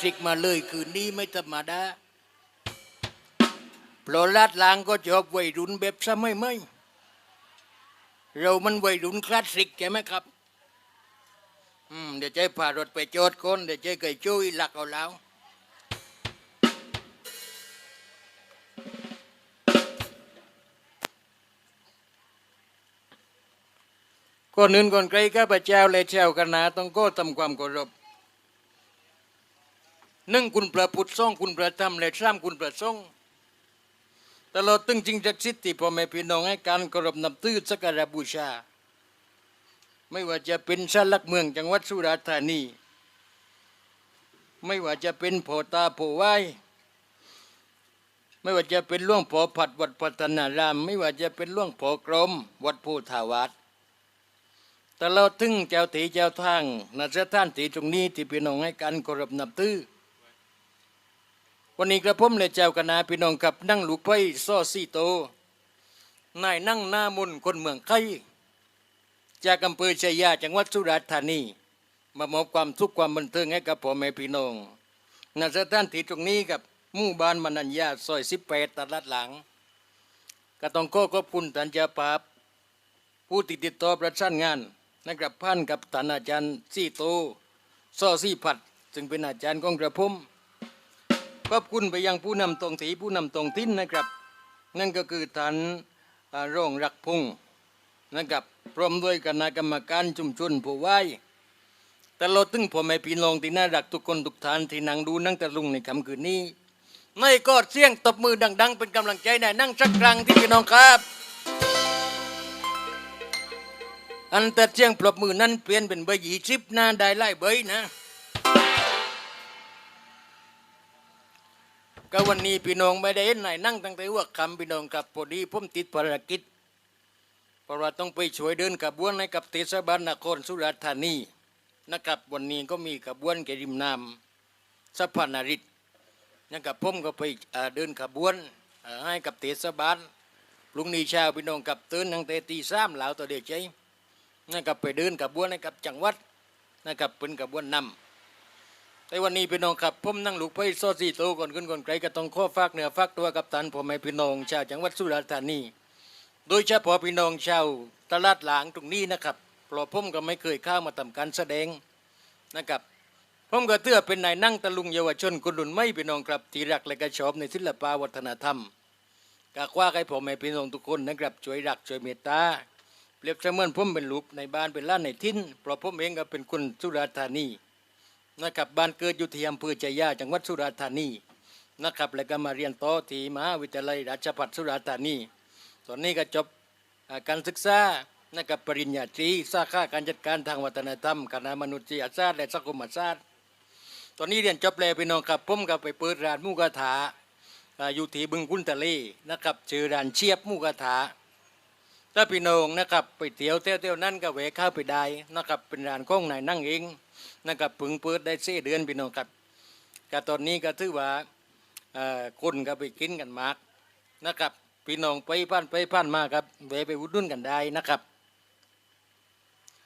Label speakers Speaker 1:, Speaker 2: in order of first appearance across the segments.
Speaker 1: คลาสสิกมาเลยคืนนี้ไม่ธรรมดาเพรลาดลางก็ชอบวัยรุ่นแบบสมัยใหม่เรามันวัยรุ่นคลาสสิกใช่ไหมครับ อืมเดี๋ยวใจพารถไปโจอดคนเดี๋ยวใจเคยช่วยหลักเอาแล้วก่อนอื่นก่อนใครข้าพเจ้าและชาวคณะต้องก็ทำความเคารพ หนึ่งคุณพระพุทธสองคุณพระธรรมและสามคุณพระสงฆ์ตลอดตึงจริงจักสิทธิพ่อแม่พี่น้องให้การเคารพนับถือสักการะบูชา ไม่ว่าจะเป็นชาลักเมืองจังหวัดสุราษฎร์ธานี ไม่ว่าจะเป็นโพตาโพไวไม่ว่าจะเป็นล่วงพอผัดวัดพัฒนาราม ไม่ว่าจะเป็นล่วงพอกรม วัดโพธาวาสตลอดถึงเจ้าตีเจ้าทางณสถานที่ตรงนี้ที่พี่น้องให้การเคารพนับถือ วันนี้กระผมและเจ้าคณะพี่น้องกับนั่งลูกไผ่ซ้อซี่โต นายนั่งหน้ามนคนเมืองไข่จากอำเภอชัยยาจังหวัดสุราษฎร์ธานี มามอบความทุกข์ความบันเทิงให้กับพ่อแม่พี่น้องณสถานที่ตรงนี้กับหมู่บ้านมนัญญาซอยสิบแปดตลาดหลังก็ต้องขอขอบคุณท่านเจ้าภาพผู้ติดติดต่อประสานงานนะครับพันกับท่านอาจารย์ซี่โตซอซี่ผัด ซึ่งเป็นอาจารย์ของกระผม ขอบคุณไปยังผู้นำตรงถีผู้นำตรงทิ้นนะครับ นั่นก็คือท่านร่องรักพงศ์นะครับพร้อมด้วยคณะกรรมการชุมชนผู้ไหว้ตลอดถึงพ่อแม่พี่น้องที่น่ารักทุกคนทุกท่านที่นั่งดูนั่งตะลุงในค่ำคืนนี้ในก็เสียงตบมือดัง ๆ เป็นกำลังใจในนั่งสักครั้งที่พี่น้องครับ อันแต่เสียงปรบมือนั้นเปลี่ยนเป็นเบอร์ยี่สิบหนะได้ไล่เบยนะ ก็วันนี้พี่น้องไม่ได้เห็นไหนนั่งตั้งแต่ว่าคำพี่น้องกับพอดีผมติดภารกิจเพราะว่าต้องไปช่วยเดินขบวนให้กับเทศบาลนครสุราษฎร์ธานีนะครับวันนี้ก็มีขบวนแกริมน้ำสะพานนาริตนะครับผมก็ไปเดินขบวนให้กับเทศบาลลุงนีชาวพี่น้องกับตื่นตั้งแต่ตีสามเหลาตัวเด็กใจนะครับไปเดินกับบวนให้กับจังหวัดนะครับเป็นกับบวนนำ แต่วันนี้พี่น้องครับผมนั่งลูกไปซอสีโตก่อนขึ้นก่อนไกลก็ต้องข้อฝากเหนือฝากตัวกับท่านพ่อแม่พี่น้องชาวจังหวัดสุราษฎร์ธานี โดยเฉพาะพี่น้องชาวตลาดหลางตรงนี้นะครับเพราะผมก็ไม่เคยเข้ามาทำการแสดงนะครับผมก็เตื้อเป็นนายนั่งตะลุงเยาวชนคนรุ่นไม่พี่น้องครับที่รักและก็ชอบในศิลปวัฒนธรรมกากว่าให้พ่อแม่พี่น้องทุกคนนะครับช่วยรักช่วยเมตตาเปรียบเสมือนผมเป็นลูกในบ้านเป็นล้านในทิ้นเพราะผมเองก็เป็นคนสุราษฎร์ธานี นะครับบ้านเกิดอยู่ที่อำเภอใจยาจังหวัดสุราษฎร์ธานีนะครับ แล้วก็มาเรียนต่อที่มหาวิทยาลัยราชภัฏสุราษฎร์ธานี ตอนนี้ก็จบการศึกษานะครับปริญญาตรีสาขาการจัดการทางวัฒนธรรมคณะมนุษยศาสตร์และสังคมศาสตร์ตอนนี้เรียนจบแล้วพี่น้องครับผมก็ไปเปิดร้านมูกระถาอยู่ที่บึงกุนทะเลนะครับชื่อร้านเชียบมูกระถาถ้าพี่น้องนะครับไปเที่ยวเที่ยวเที่ยวนั่นก็แวะเข้าไปได้นะครับเป็นร้านของนายนั่งเอง นะครับเพึ่งเปิดได้เสเดือนพี่น้องครับก็ตอนนี้ก็ถือว่าคนก็ไปกินกันมากนะครับพี่น้องไปผ่านไปผ่านมาครับแวะไปอุดหนุนกันได้นะครับ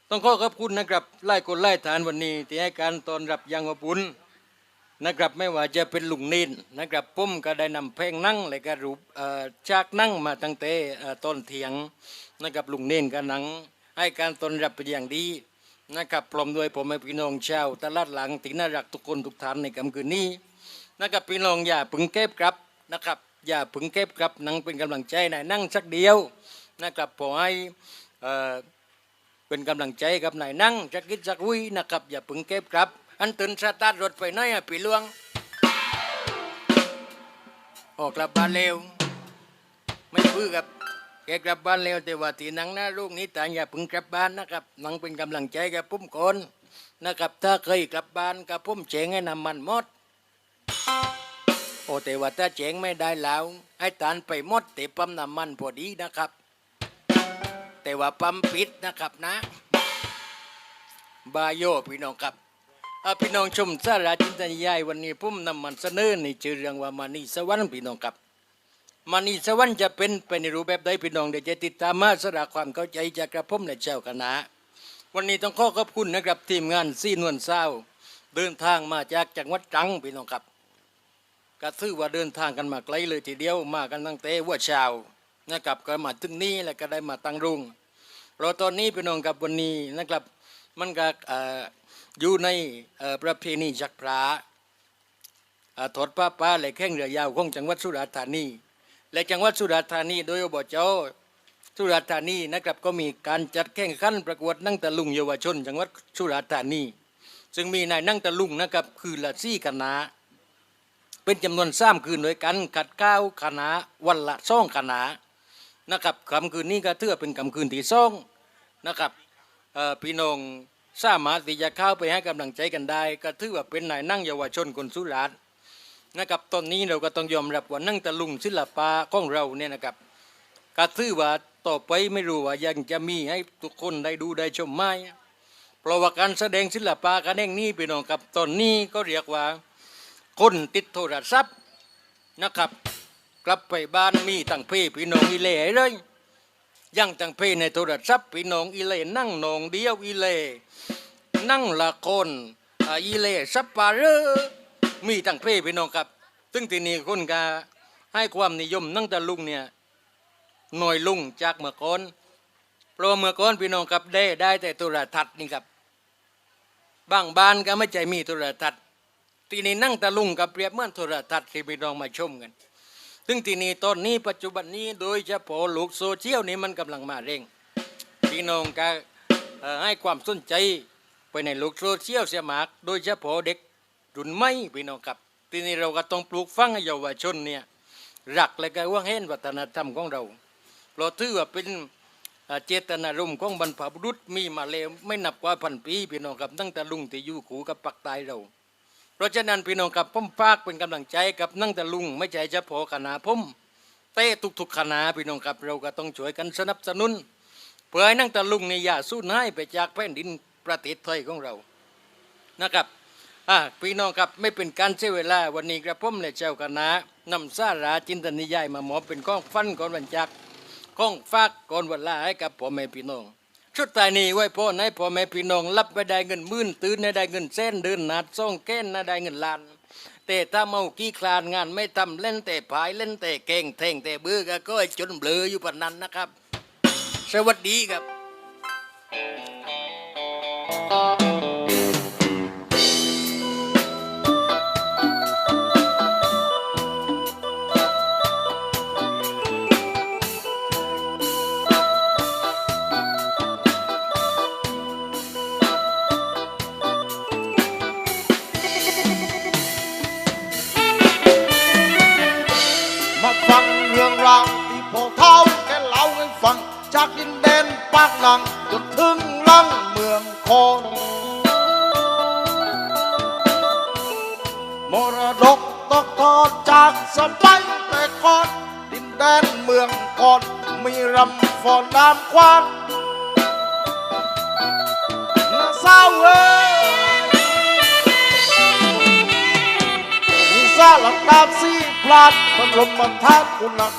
Speaker 1: ต้องขอขอบคุณนะครับไล่คนไล่ฐานวันนี้ที่ให้การตอนรับยังอบอุ่นนะครับไม่ว่าจะเป็นลุงนินนะครับผมก็ได้นำเพลงนั่งและก็รูปจากนั่งมาตั้งแต่ต้นเถียงนะครับลุงนินก็นั่งให้การตอนรับเป็นอย่างดี นะครับพร้อมด้วยผมให้พี่น้องชาวตลาดหลังที่น่ารักทุกคนทุกท่านในค่ำคืนนี้นะครับพี่น้องอย่าพึงเก็บครับนะครับ อย่าพึงเก็บครับนั่งเป็นกำลังใจน่อยนั่งสักเดียวนะครับขอให้เอ่อเป็นกำลังใจกับนายนั่งจักกิจจักวุ้ยนะครับอย่าพึงเก็บครับ อันตื่นสตาร์ทรถไปไหนอะปีหลวงออกกลับบ้านเร็ว ไม่พื้อกับ แกกลับบ้านเร็วแต่ว่าที่นังหน้าลูกนี้ต่อย่าพึ่งกลับบ้านนะครับนังเป็นกำลังใจกับพุ่มคนนะครับ ถ้าเคยกลับบ้านกับพุ่มเจงให้นำมันหมด โอ้แต่ว่าถ้าเจงไม่ได้แล้ว ให้ตานไปหมดแต่ปั๊มน้ำมันพอดีนะครับ แต่ว่าปั๊มปิดนะครับนะบายโยพี่น้องครับอ่าพี่น้องชมสาราจินตนิยายวันนี้ผมน้ำมันเสนอในชื่อเรื่องว่ามานีสวรรค์พี่น้องครับ มานีสวรรค์จะเป็นไปในรูปแบบใดพี่น้องเดี๋ยวจะติดตามมาสระความเข้าใจจากกระผมและเจ้าคณะ วันนี้ต้องขอขอบคุณนะครับทีมงานซีนวลเศร้า เดินทางมาจากจังหวัดตรังพี่น้องครับก็ถือว่าเดินทางกันมาไกลเลยทีเดียวมากันตั้งแต่ว่าเช้านะครับก็มาถึงนี้แล้วก็ได้มาตั้งรุ่งเราตอนนี้พี่น้องกับวันนี้นะครับ มันก็ออยู่ในประเพณีจักรพระถอดป้าป้าและแข่งเรือยาวของจังหวัดสุราษฎร์ธานี และจังหวัดสุราษฎร์ธานีโดยอบจสุราษฎร์ธานีนะครับก็มีการจัดแข่งขันประกวดนั่งตะลุงเยาวชน จังหวัดสุราษฎร์ธานี ซึ่งมีนายนั่งตะลุงนะครับคือละซี่คณะเป็นจำนวนสามคืนด้วยกันขัดเก้าคณะวันละซ่องคณะนะครับคำคืนนี้ก็ถือว่าเป็นคำคืนที่ซ่องนะครับพี่น้องสามารถที่จะเข้าไปให้กำลังใจกันได้ ก็ถือว่าเป็นนายนั่งเยาวชนคนสุราษฎร์ นะครับตอนนี้เราก็ต้องยอมรับว่านั่งตะลุงศิลปะของเราเนี่ยนะครับก็ถือว่าต่อไปไม่รู้ว่ายังจะมีให้ทุกคนได้ดูได้ชมไหมเพราะว่าการแสดงศิลปะการแสดงนี้พี่น้องครับตอนนี้ก็เรียกว่า คนติดโทรศัพท์นะครับ กลับไปบ้านมีตั้งเพพี่น้องอีเล่เลยยังตั้งเพในโทรศัพท์พี่น้องอีเล่นั่งนองเดียวอีเล่นั่งละคนอ่าอีเล่ซับปาเรอ มีตั้งเพพี่น้องครับ ซึ่งทีนี้คนก็ให้ความนิยมนั่งตะลุงเนี่ยหน่อยลุงจากเมื่อก่อนเพราะว่าเมื่อก่อนพี่น้องครับได้ได้แต่โทรทัศน์นี่ครับบางบ้านก็ไม่ใจมีโทรทัศน์ทีนี้นั่งตะลุงกับเปรียบเหมือนโทรทัศน์ที่พี่น้องมาชมกันซึ่งทีนี้ตอนนี้ปัจจุบันนี้โดยเฉพาะโลกโซเชียลนี่มันกำลังมาเร่งพี่น้องก็ให้ความสนใจไปในโลกโซเชียลเสียมาก โดยเฉพาะเด็ก รุ่นใหม่พี่น้องครับ ทีนี้เราก็ต้องปลูกฝังให้เยาวชนเนี่ยรักและก็ว่างเห็นวัฒนธรรมของเราเราถือว่าเป็นเจตนารมณ์ของบรรพบุรุษมีมาแล้วไม่นับกว่าพันปีพี่น้องครับตั้งแต่ลุงที่อยู่ขู่กับปักตายเรา เพราะฉะนั้นพี่น้องครับผมฝากเป็นกำลังใจกับนั่งแต่ลุงไม่ใช่เฉพาะคณะผมเต้ทุกๆคณะพี่น้องครับเราก็ต้องช่วยกันสนับสนุนเพื่อให้นั่งแต่ลุงในยาสู้หายไปจากแผ่นดินประเทศไทยของเรานะครับ อ่าพี่น้องครับไม่เป็นการเสียเวลาวันนี้กระผมและเจ้าคณะนำสาราจินตนิยายมาหมอเป็นข้องฟันก่อนวันจักข้องฝากก่อนวันลาให้กับพ่อแม่พี่น้องชุดตายนี้ไว้พ่อให้พ่อแม่พี่น้องรับไปได้เงินมื่นตื่นให้ได้เงินเส้นเดินนัดซ่องแก้นให้ได้เงินล้านแต่ถ้าเมากี้คลานงานไม่ทำเล่นแต่ผายเล่นแต่เก่งเท่งแต่เบื่อก็จนเบลออยู่ปนนั้นนะครับ สวัสดีครับ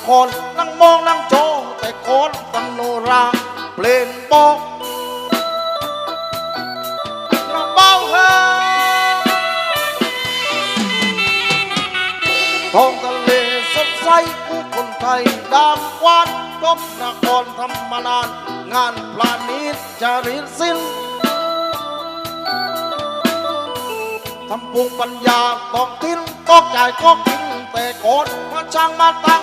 Speaker 2: คนนั่งมองนั่งโจแต่คนตันโนราเปลนโปกน้องเบาเฮท้องทะเลสดใสผู้คนไทยดามกวานจบนครทำมานาน งานพลานิดจาริตสิ้นทำภูมิปัญญาต้องทิ้นก็จ่ายก็กินแต่ก่อนมาช่างมาตั้ง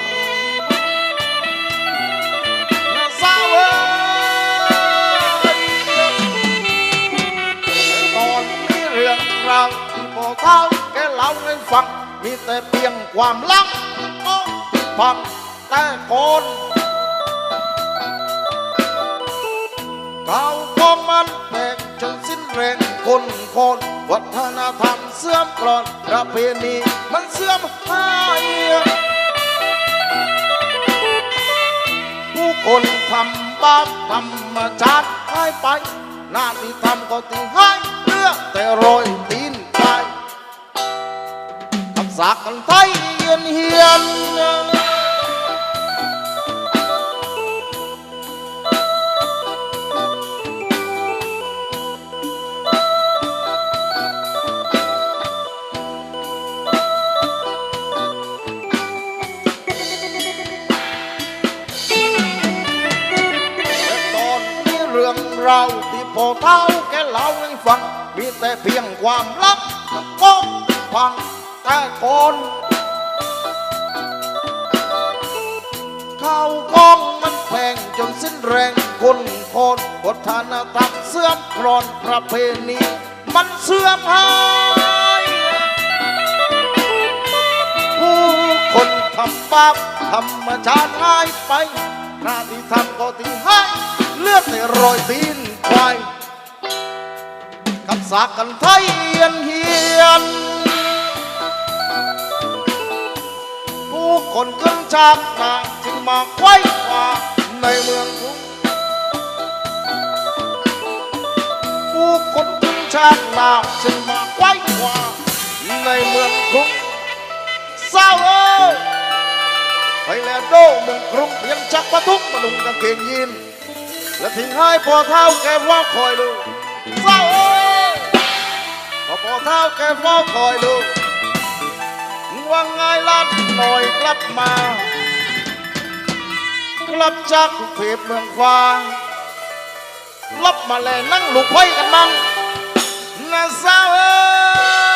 Speaker 2: ตอนนี้เรื่องราวพอเท่าแกเล่าให้ฟัง มีแต่เพียงความลับโอ้ฟังแต่คนเก่าก็มันแตกจนสิ้นแรงคนคนวัฒนธรรมเสื่อมกลอนประเพณีมันเสื่อมหาย ผู้คนทำ บาปธรรมชาติหายไป หน้าที่ทำก็ตีให้เรื่องแต่รอยตีนไปทักษะกันไทยเยียนเฮียน เพียงความลับก้องพังแต่ก่อนข้าก้องมันแพงจนสิ้นแรงคนโคนวัฒนธรรมเสื่อมกรอนประเพณีมันเสื่อมหายผู้คนทำบาปธรรมชาติหายไปหน้าที่ทำก็ที่ให้เลือดในรอยตีนควาย กับสากกันไทยเฮียนเฮียน ผู้คนขึ้นจากนาจึงมาไว้ขวาในเมืองกรุงผู้คนขึ้นจากนาจึงมาไว้ขวาในเมืองกรุงเศร้าเอ้ยไปแล้วโดเมืองกรุงเพียงจักประทุกมาลุงกางเกงยีนและทิ้งให้พอเท้าแกว่าคอยดูเศร้า พอพอเท้าแกเฝ้าคอยดูว่าไงลัดหน่อยกลับมา กลับจากกรุงเทพเมืองฟ้ารับมาแลนั่งลูกไพ่กันมั่งนะเศร้าเอ้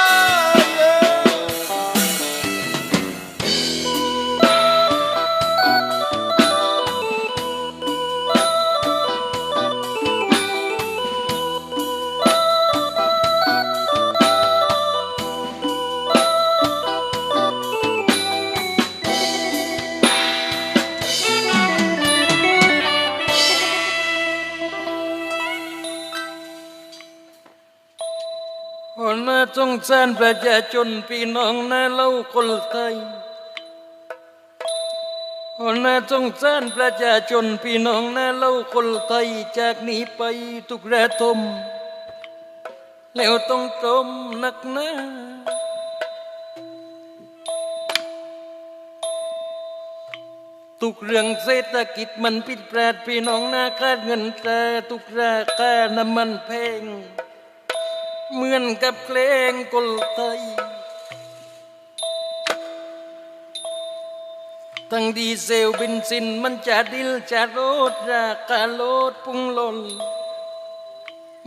Speaker 1: น้าจงสารประชาชนพี่น้องนาเล่าคนไทยหัวหน้าจงสารประชาชนพี่น้องนาเล่าคนไทยจากนี้ไปทุกระทม แล้วต้องจมหนักหนาทุกเรื่องเศรษฐกิจมันผิดแปลดพี่น้องนาคาดเงินแต่ทุกราคาน้ำมันแพง เหมือนกับเพลงกลไทยทั้งดีเซลบินซินมันจะดิลจะโรดราคาโลดพุ่งหล่น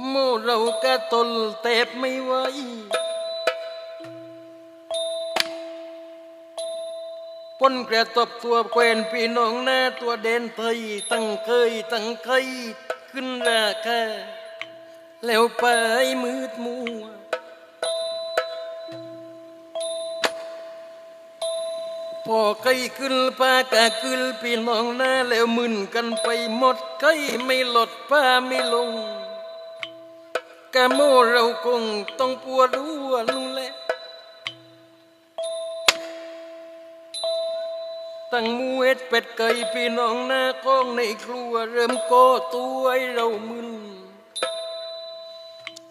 Speaker 1: โมเราก็ตนเตบไม่ไหวปนกระตบตัวแควนพี่น้องหน้าตัวเด่นไทยตั้งเคยตั้งเคยขึ้นราคา แล้วไปมืดมัว พอไก่ขึ้นปากะขึ้นพี่น้องหน้าแล้วมึนกันไปหมดไก่ไม่ลดป้าไม่ลงกะโมเราคงต้องปวดหัวนู่นแหละตั้งมูเห็ดเป็ดไก่พี่น้องหน้าก้องในครัวเริ่มก่อตัวให้เรามึน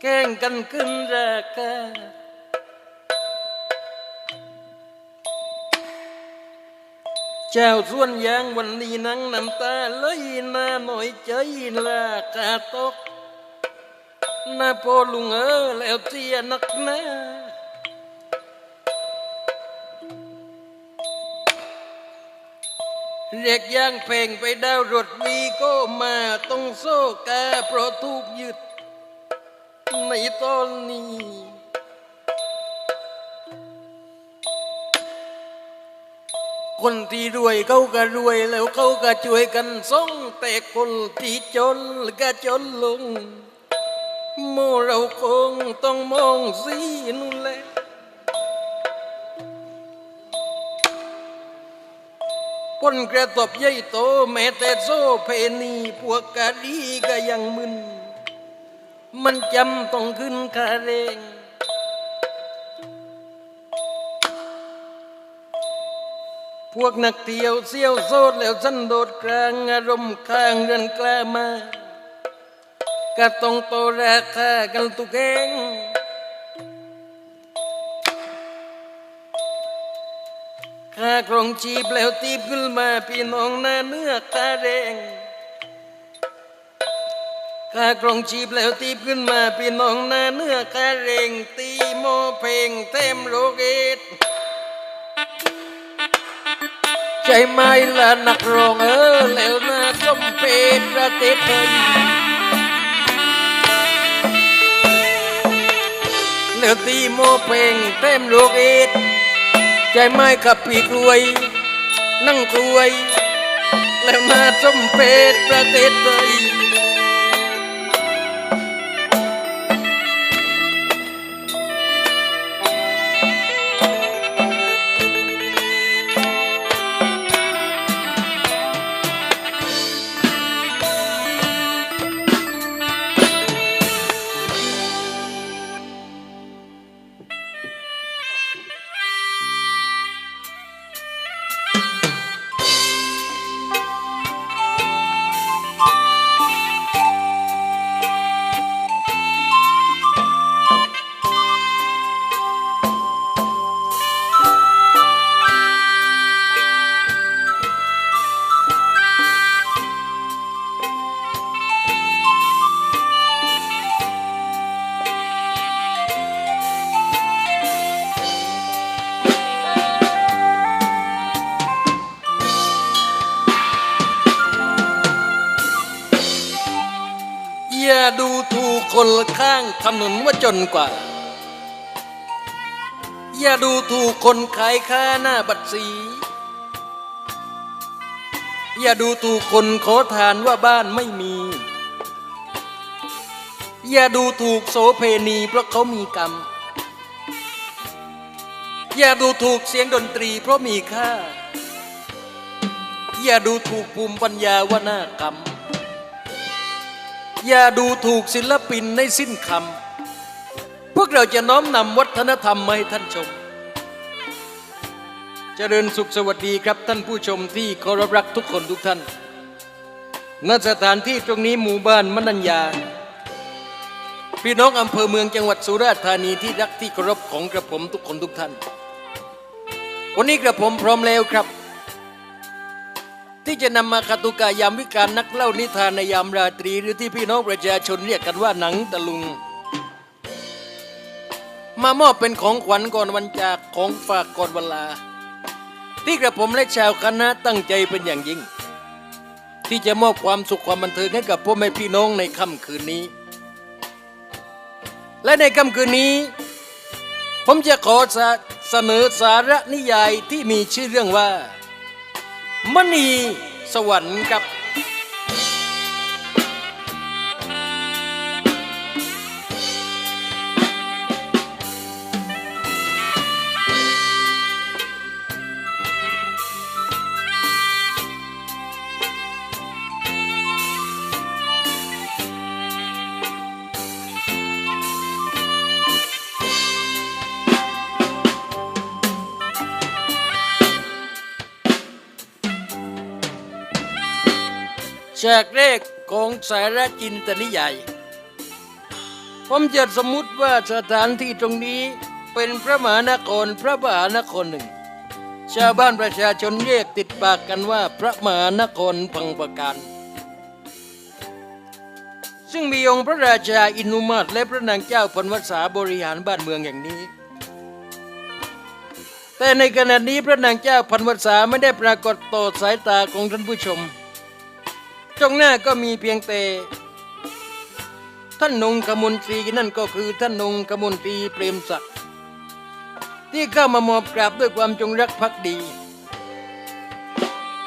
Speaker 1: แข่งกันขึ้นราคาเจ้าส่วนยางวันนี้นังน้ำตาเลยหน้าหน่อยใจราคาตกหน้าพอลุงเออแล้วเสียนักหนาเรียกย่างเพลงไปดาวรถวีก็มาต้องโซกาเพราะถูกยึด ในตอนนี้ คนที่รวยเขาก็รวยแล้วเขาก็ช่วยกันส่งแต่คนที่จนก็จนลงโมเราคงต้องมองสีนู่นแหละผลกระทบใหญ่โตแม้แต่โซเพนีพวกกะดีก็ยังมึน มันจำต้องขึ้นคาเรงพวกนักเที่ยวเสี่ยวโซดแล้วสันโดดกลางอารมณ์ข้างเรือนกล้ามาก็ต้องโตราคากันตุกเองข้ากรองจีบแล้วตีบขึ้นมาพี่น้องหน้าเนื้อตาแดง ค่าครองชีพแล้วตีบขึ้นมาพี่น้องหน้าเนื้อคาแรงตีโมเพลงเต็มโลกเอตใจไม่ละนักร้องเออแล้วนาสมเป็นประเทศไทยแล้วตีโมเพลงเต็มโลกเอ็ดใจไม่ขับปีกรวย นั่งกลวย แล้วนาสมเป็นประเทศไทย ข้างถนนว่าจนกว่า อย่าดูถูกคนขายค้าหน้าบัตรสี อย่าดูถูกคนขอทานว่าบ้านไม่มี อย่าดูถูกโสเพณีเพราะเขามีกรรม อย่าดูถูกเสียงดนตรีเพราะมีค่า อย่าดูถูกภูมิปัญญาว่าหน้ากรรม อย่าดูถูกศิลปินในสิ้นคำ พวกเราจะน้อมนำวัฒนธรรมมาให้ท่านชม เจริญสุขสวัสดีครับท่านผู้ชมที่เคารพรักทุกคนทุกท่านณสถานที่ตรงนี้หมู่บ้านมนัญญา พี่น้องอำเภอเมืองจังหวัดสุราษฎร์ธานีที่รักที่เคารพของกระผมทุกคนทุกท่าน วันนี้กระผมพร้อมแล้วครับ ที่จะนำมาคาตุกายามวิการนักเล่านิทานในยามราตรี หรือที่พี่น้องประชาชนเรียกกันว่าหนังตะลุง มามอบเป็นของขวัญก่อนวันจากของฝากก่อนเวลา ที่กระผมและชาวคณะตั้งใจเป็นอย่างยิ่ง ที่จะมอบความสุขความบันเทิงให้กับพ่อแม่พี่น้องในค่ำคืนนี้ และในค่ำคืนนี้ ผมจะขอเสนอสาระนิยายที่มีชื่อเรื่องว่า มณีสวรรค์ครับ ฉากแรกของสารจินตนิยาย ผมจะสมมุติว่าสถานที่ตรงนี้เป็นพระมหานครพระมหานครหนึ่ง ชาวบ้านประชาชนเรียกติดปากกันว่าพระมหานครพังประการ ซึ่งมีองค์พระราชาอินุมาตและพระนางเจ้าพนวษาบริหารบ้านเมืองอย่างนี้ แต่ในขณะนี้พระนางเจ้าพันวษาไม่ได้ปรากฏต่อสายตาของท่านผู้ชม ตรงหน้าก็มีเพียงแต่ท่านนงขมนตรีนั่นก็คือท่านนงขมนตรีเปรมศักดิ์ที่เข้ามามอบกราบด้วยความจงรักภักดี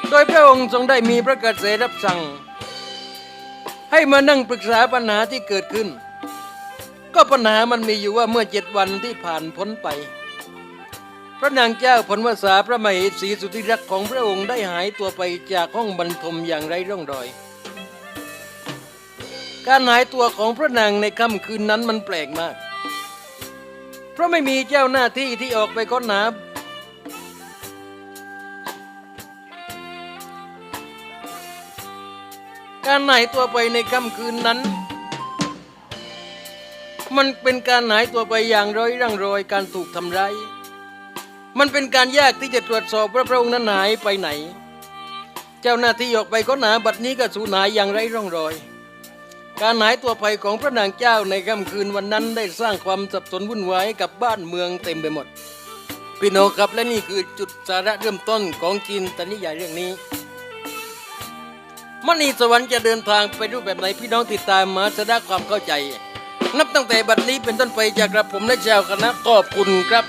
Speaker 1: โดยพระองค์ทรงได้มีพระกระแสรับสั่ง ให้มานั่งปรึกษาปัญหาที่เกิดขึ้น ก็ปัญหามันมีอยู่ว่าเมื่อเจ็ดวันที่ผ่านพ้นไป พระนางเจ้าผลวสาพระมเหสีสุธิรักของพระองค์ได้หายตัวไปจากห้องบรรทมอย่างไร้ร่องรอย การหายตัวของพระนางในค่ำคืนนั้นมันแปลกมาก เพราะไม่มีเจ้าหน้าที่ที่ออกไปค้นหาการหายตัวไปในค่ำคืนนั้น มันเป็นการหายตัวไปอย่างร้อยร่างรอยการถูกทำร้าย มันเป็นการยากที่จะตรวจสอบว่าพระองค์นั้นหายไปไหน เจ้าหน้าที่ออกไปค้นาบัดนี้ก็สูญหายอย่างไร้ร่องรอย การหายตัวไปของพระนางเจ้าในค่ำคืนวันนั้นได้สร้างความสับสนวุ่นวายกับบ้านเมืองเต็มไปหมด พี่น้องครับและนี่คือจุดสาระเริ่มต้นของจินตนิยายเรื่องนี้มณีสวรรค์จะเดินทางไปรูปแบบไหนพี่น้องติดตามมาจะได้ความเข้าใจ นับตั้งแต่บัดนี้เป็นต้นไปจากกระผมและชาวคณะขอบคุณครับ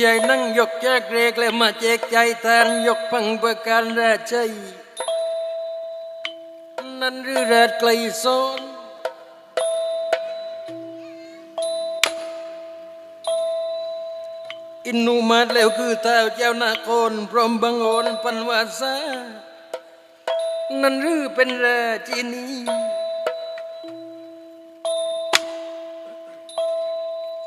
Speaker 1: โอ้นี่ใหญ่นั่งยกแจกเรกแล้วมาแจกใจแทนยกพังประการราชัยนั่นหรือราชไกลโซนอินูมาแล้วคือเท้าเจ้านาโกนพรหมบังโอนปันวาสา นั่นหรือเป็นราชินี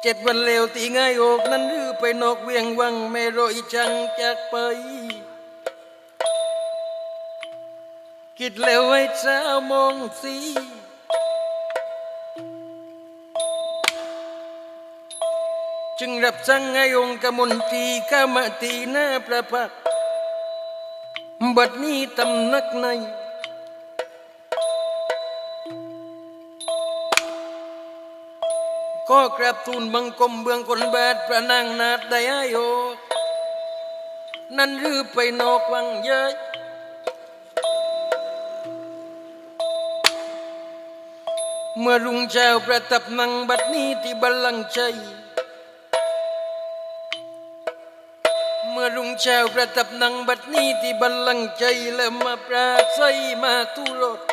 Speaker 1: เจ็ดวันเลวตีง่ายอกนั้นรือไปนอกเวียงวังไม่รอยจังจากไป คิดแล้วไว้เช้ามองสีจึงรับสั่งให้องค์กมลตรีข้ามาตีหน้าประพักบัดนี้ตำนักใน ก็กราบทูลบังคมเบื้องคนบาทพระนางนาดได้อาโยนั่นหรือไปนอกวังเยอะเมื่อรุ่งเช้าประทับนั่งบัดนี้ที่บัลลังก์ชัยเมื่อรุ่งเช้าประทับนั่งบัดนี้ที่บัลลังก์ชัยแล้วมาปราศัยมาทุรด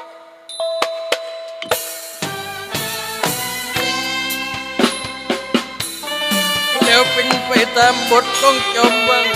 Speaker 1: ไปตามบทของจอมวัง